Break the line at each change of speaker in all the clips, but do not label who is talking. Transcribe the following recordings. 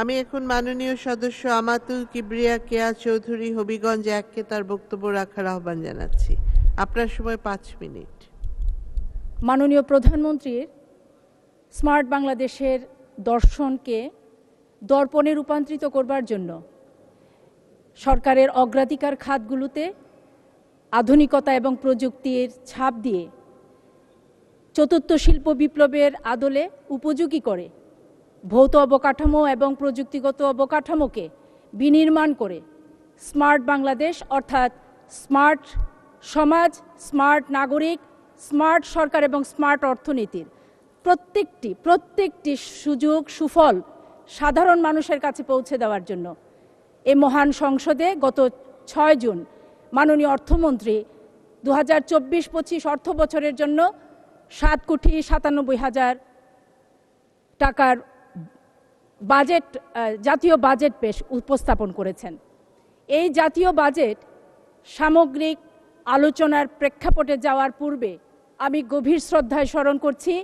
আমি এখন মাননীয় সদস্য আমাতুল কিবরিয়া কেয়া চৌধুরী হবিগঞ্জ এককে তার বক্তব্য রাখার আহ্বান জানাচ্ছি। আপনার সময় পাঁচ মিনিট।
মাননীয় প্রধানমন্ত্রীর স্মার্ট বাংলাদেশের দর্শনকে দর্পণে রূপান্তরিত করবার জন্য সরকারের অগ্রাধিকার খাতগুলোতে আধুনিকতা এবং প্রযুক্তির ছাপ দিয়ে চতুর্থ শিল্প বিপ্লবের আদলে উপযোগী করে ভৌত অবকাঠামো এবং প্রযুক্তিগত অবকাঠামোকে বিনির্মাণ করে স্মার্ট বাংলাদেশ, অর্থাৎ স্মার্ট সমাজ, স্মার্ট নাগরিক, স্মার্ট সরকার এবং স্মার্ট অর্থনীতির প্রত্যেকটি প্রত্যেকটি সুযোগ, সুফল সাধারণ মানুষের কাছে পৌঁছে দেওয়ার জন্য এ মহান সংসদে গত ছয় জুন মাননীয় অর্থমন্ত্রী দু হাজার চব্বিশ পঁচিশ অর্থ বছরের জন্য সাত কোটি সাতানব্বই হাজার টাকার বাজেট জাতীয় বাজেট পেশ উপস্থাপন করেছেন। এই জাতীয় বাজেট সামগ্রিক আলোচনার প্রেক্ষাপটে যাওয়ার পূর্বে আমি গভীর শ্রদ্ধায় স্মরণ করছি,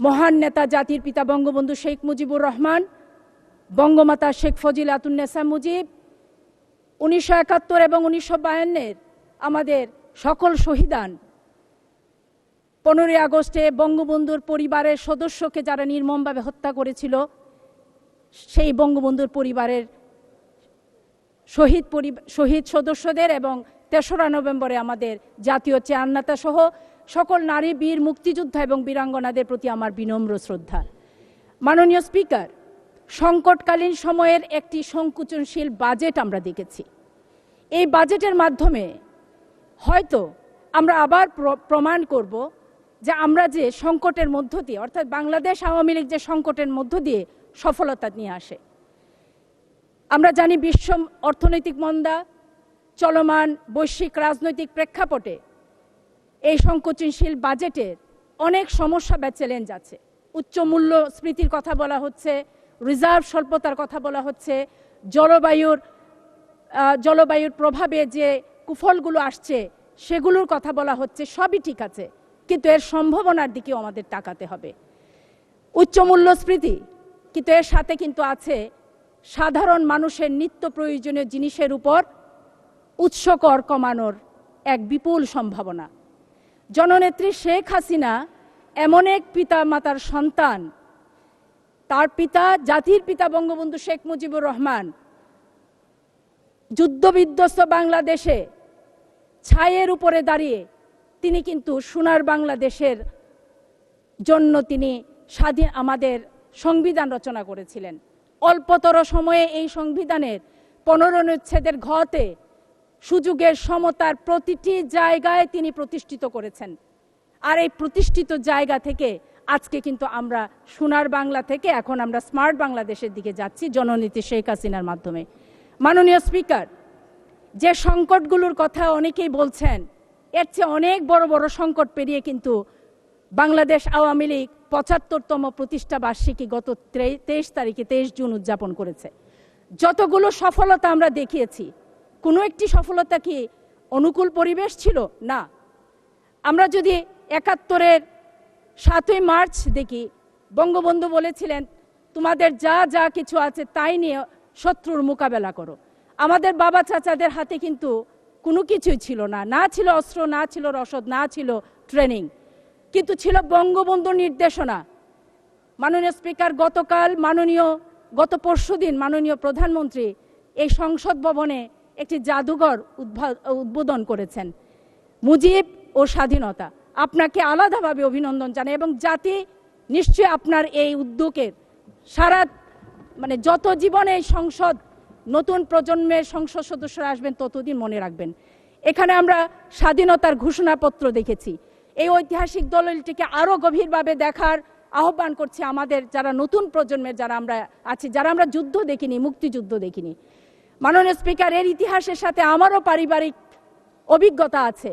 মহান নেতা জাতির পিতা বঙ্গবন্ধু শেখ মুজিবুর রহমান, বঙ্গমাতা শেখ ফজিলাতুন্নেসা মুজিব, উনিশশো একাত্তর এবং উনিশশো বায়ান্নের আমাদের সকল শহীদান পনেরোই আগস্টে বঙ্গবন্ধুর পরিবারের সদস্যকে যারা নির্মমভাবে হত্যা করেছিল, সেই বঙ্গবন্ধুর পরিবারের শহীদ শহীদ সদস্যদের এবং তেসরা নভেম্বরে আমাদের জাতীয় চেয়ারনেতা সহ সকল নারী, বীর, মুক্তিযোদ্ধা এবং বীরাঙ্গনাদের প্রতি আমার বিনম্র শ্রদ্ধা। মাননীয় স্পিকার, সংকটকালীন সময়ের একটি সংকুচনশীল বাজেট আমরা দেখেছি। এই বাজেটের মাধ্যমে হয়তো আমরা আবার প্র- প্রমাণ করব যে আমরা যে সংকটের মধ্য দিয়ে, অর্থাৎ বাংলাদেশ আওয়ামী লীগ যে সংকটের মধ্য দিয়ে সফলতা নিয়ে আসে। আমরা জানি বিশ্ব অর্থনৈতিক মন্দা, চলমান বৈশ্বিক রাজনৈতিক প্রেক্ষাপটে এই সংকোচনশীল বাজেটের অনেক সমস্যা বা চ্যালেঞ্জ আছে। উচ্চ মূল্য স্মৃতির কথা বলা হচ্ছে রিজার্ভ স্বল্পতার কথা বলা হচ্ছে, জলবায়ুর জলবায়ুর প্রভাবে যে কুফলগুলো আসছে, সেগুলোর কথা বলা হচ্ছে, সবই ঠিক আছে। কিন্তু এর সম্ভাবনার দিকেও আমাদের তাকাতে হবে। উচ্চ মূল্যস্ফীতি কিন্তু এর সাথে কিন্তু আছে সাধারণ মানুষের নিত্য প্রয়োজনীয় জিনিসের উপর উৎসকর কমানোর এক বিপুল সম্ভাবনা। জননেত্রী শেখ হাসিনা এমন এক পিতা মাতার সন্তান, তার পিতা, জাতির পিতা বঙ্গবন্ধু শেখ মুজিবুর রহমান যুদ্ধবিধ্বস্ত বাংলাদেশে ছায়ের উপরে দাঁড়িয়ে তিনি কিন্তু সোনার বাংলাদেশের জন্য তিনি স্বাধীন আমাদের সংবিধান রচনা করেছিলেন। অল্পতর সময়ে এই সংবিধানের পনেরো অনুচ্ছেদের ঘতে সুযোগের সমতার প্রতিটি জায়গায় তিনি প্রতিষ্ঠিত করেছেন। আর এই প্রতিষ্ঠিত জায়গা থেকে আজকে কিন্তু আমরা সোনার বাংলা থেকে এখন আমরা স্মার্ট বাংলাদেশের দিকে যাচ্ছি জননীতি শেখ হাসিনার মাধ্যমে। মাননীয় স্পিকার, যে সংকটগুলোর কথা অনেকেই বলছেন এর চেয়ে অনেক বড় বড় সংকট পেরিয়ে কিন্তু বাংলাদেশ আওয়ামী লীগ পঁচাত্তরতম প্রতিষ্ঠা বার্ষিকী গত তেইশ তারিখে তেইশ জুন উদযাপন করেছে। যতগুলো সফলতা আমরা দেখিয়েছি, কোনো একটি সফলতা কি অনুকূল পরিবেশ ছিল? না। আমরা যদি একাত্তরের সাতই মার্চ দেখি, বঙ্গবন্ধু বলেছিলেন, তোমাদের যা যা কিছু আছে তাই নিয়ে শত্রুর মোকাবেলা করো। আমাদের বাবা চাচাদের হাতে কিন্তু কোনো কিছুই ছিল না। না ছিল অস্ত্র, না ছিল রসদ, না ছিল ট্রেনিং কিন্তু ছিল বঙ্গবন্ধুর নির্দেশনা। মাননীয় স্পিকার, গতকাল মাননীয়, গত পরশুদিন মাননীয় প্রধানমন্ত্রী এই সংসদ ভবনে একটি জাদুঘর উদ্বোধন করেছেন। মুজিব ও স্বাধীনতা। আপনাকে আলাদাভাবে অভিনন্দন জানাই এবং জাতি নিশ্চয়ই আপনার এই উদ্যোগের সারা মানে যত জীবনে সংসদ নতুন প্রজন্মের সংসদ সদস্যরা আসবেন, ততদিন মনে রাখবেন। এখানে আমরা স্বাধীনতার ঘোষণাপত্র দেখেছি। এই ঐতিহাসিক দলিলটিকে আরও গভীরভাবে দেখার আহ্বান করছি আমাদের যারা নতুন প্রজন্মের যারা আমরা আছি, যারা আমরা যুদ্ধ দেখিনি, মুক্তিযুদ্ধ দেখিনি। মাননীয় স্পিকার, এর ইতিহাসের সাথে আমারও পারিবারিক অভিজ্ঞতা আছে।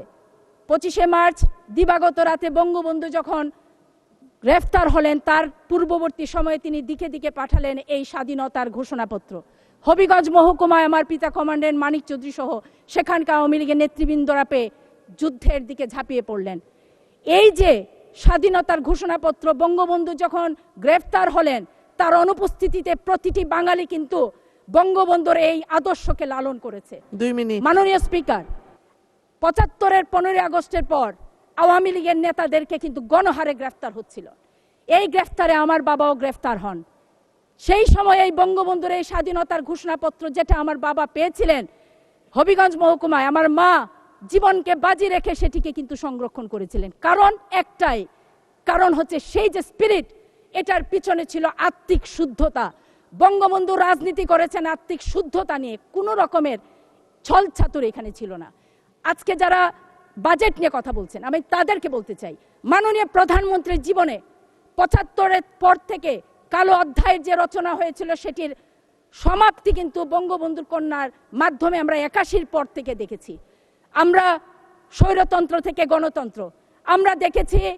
পঁচিশে মার্চ, দিবাগত রাতে বঙ্গবন্ধু যখন গ্রেফতার হলেন, তার পূর্ববর্তী সময়ে তিনি দিকে দিকে পাঠালেন এই স্বাধীনতার ঘোষণাপত্র। হবিগঞ্জ মহকুমায় আমার পিতা কমান্ডেন্ট মানিক চৌধুরী সহ সেখানকার আওয়ামী লীগের নেতৃবৃন্দরা পেয়ে যুদ্ধের দিকে ঝাঁপিয়ে পড়লেন। এই যে স্বাধীনতার ঘোষণাপত্র বঙ্গবন্ধু যখন গ্রেফতার হলেন তার অনুপস্থিতিতে প্রতিটি বাঙালি কিন্তু বঙ্গবন্ধুর এই আদর্শকে লালন করেছে।
দুই মিনিট।
মাননীয় স্পিকার পঁচাত্তরের পনেরোই আগস্টের পর আওয়ামী লীগের নেতাদেরকে কিন্তু গণহারে গ্রেফতার হচ্ছিল। এই গ্রেফতারে আমার বাবাও গ্রেফতার হন। সেই সময় এই বঙ্গবন্ধুর এই স্বাধীনতার ঘোষণাপত্র যেটা আমার বাবা পেয়েছিলেন, হবিগঞ্জ মহকুমায় আমার মা জীবনকে বাজি রেখে সেটিকে কিন্তু সংরক্ষণ করেছিলেন। কারণ একটাই, কারণ হচ্ছে সেই যে স্পিরিট এটার পিছনে ছিল আত্মিক শুদ্ধতা। বঙ্গবন্ধু রাজনীতি করেছেন আত্মিক শুদ্ধতা নিয়ে, কোনো রকমের ছল ছাতুর এখানে ছিল না। আজকে যারা বাজেট নিয়ে কথা বলছেন, আমি তাদেরকে বলতে চাই, মাননীয় প্রধানমন্ত্রীর জীবনে পঁচাত্তরের পর থেকে কালো অধ্যায়ের যে রচনা হয়েছিল সেটির সমাপ্তি কিন্তু বঙ্গবন্ধুর কন্যার মাধ্যমে আমরা একাশির পর থেকে দেখেছি। আমরা স্বৈরতন্ত্র থেকে গণতন্ত্র, আমরা দেখেছি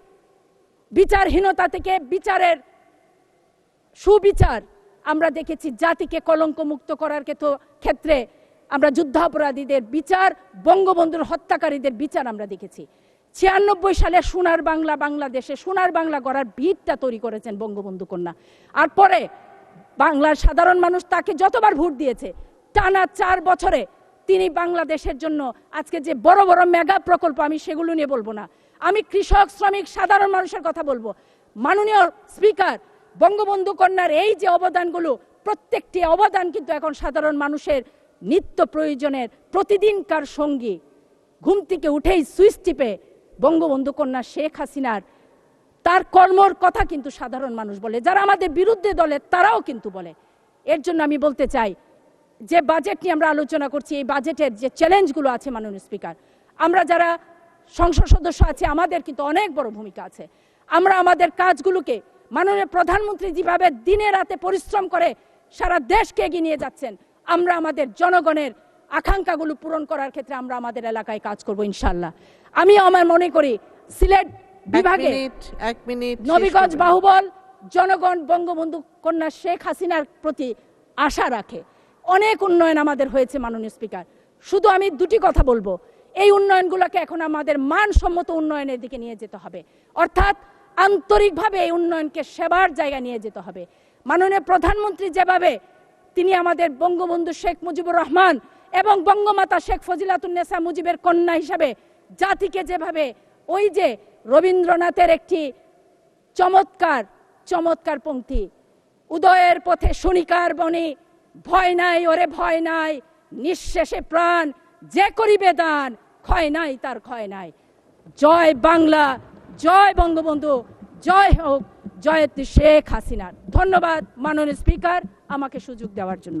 বিচারহীনতা থেকে বিচারের সুবিচার, আমরা দেখেছি জাতিকে কলঙ্ক মুক্ত করার ক্ষেত্র- ক্ষেত্রে আমরা যুদ্ধাপরাধীদের বিচার, বঙ্গবন্ধুর হত্যাকারীদের বিচার আমরা দেখেছি। ছিয়ানব্বই সালে সোনার বাংলা বাংলাদেশে সোনার বাংলা গড়ার ভিতটা তৈরি করেছেন বঙ্গবন্ধু কন্যা। আর পরে বাংলার সাধারণ মানুষ তাকে যতবার ভোট দিয়েছে, টানা চার বছরে তিনি বাংলাদেশের জন্য আজকে যে বড় বড় মেগা প্রকল্প, আমি সেগুলো নিয়ে বলব না। আমি কৃষক, শ্রমিক, সাধারণ মানুষের কথা বলব। মাননীয় স্পিকার, বঙ্গবন্ধু কন্যার এই যে অবদানগুলো, প্রত্যেকটি অবদান কিন্তু এখন সাধারণ মানুষের নিত্য প্রয়োজনের প্রতিদিনকার সঙ্গী। ঘুম থেকে উঠেই সুইচ টিপে বঙ্গবন্ধু কন্যা শেখ হাসিনার, তার কর্মর কথা কিন্তু সাধারণ মানুষ বলে, যারা আমাদের বিরুদ্ধে দলে তারাও কিন্তু বলে। এর জন্য আমি বলতে চাই, যে বাজেট নিয়ে আমরা আলোচনা করছি, এই বাজেটের যে চ্যালেঞ্জগুলো আছে মাননীয় স্পিকার আমরা যারা সংসদ সদস্য আছে, আমাদের কিন্তু অনেক বড় ভূমিকা আছে। আমরা আমাদের কাজগুলোকে মাননীয় প্রধানমন্ত্রী যেভাবে দিনে রাতে পরিশ্রম করে সারা দেশকে এগিয়ে নিয়ে যাচ্ছেন, আমরা আমাদের জনগণের আকাঙ্ক্ষাগুলো পূরণ করার ক্ষেত্রে আমরা আমাদের এলাকায় কাজ করব ইনশাল্লাহ। আমি আমার মনে করি সিলেট বিভাগে নবীগঞ্জ বাহুবল জনগণ বঙ্গবন্ধু কন্যা শেখ হাসিনার প্রতি আশা রাখে। অনেক উন্নয়ন আমাদের হয়েছে মাননীয় স্পিকার। শুধু আমি দুটি কথা বলব। এই উন্নয়নগুলোকে এখন আমাদের মানসম্মত উন্নয়নের দিকে নিয়ে যেতে হবে। অর্থাৎ আন্তরিকভাবে এই উন্নয়নকে সেবার জায়গা নিয়ে যেতে হবে। মাননীয় প্রধানমন্ত্রী যেভাবে তিনি আমাদের বঙ্গবন্ধু শেখ মুজিবুর রহমান এবং বঙ্গমাতা শেখ ফজিলাতুন্নেসা মুজিবের কন্যা হিসাবে জাতিকে যেভাবে ওই যে রবীন্দ্রনাথের একটি চমৎকার চমৎকার পঙ্ক্তি, উদয়ের পথে শনিকার বনে, ভয় নাই, ওরে ভয় নাই, নিঃশেষে প্রাণ, যে করিবে দান, ক্ষয় নাই, তার ক্ষয় নাই। জয় বাংলা, জয় বঙ্গবন্ধু, জয় হোক জয়ত্রী শেখ হাসিনার। ধন্যবাদ মাননীয় স্পিকার আমাকে সুযোগ দেওয়ার জন্য।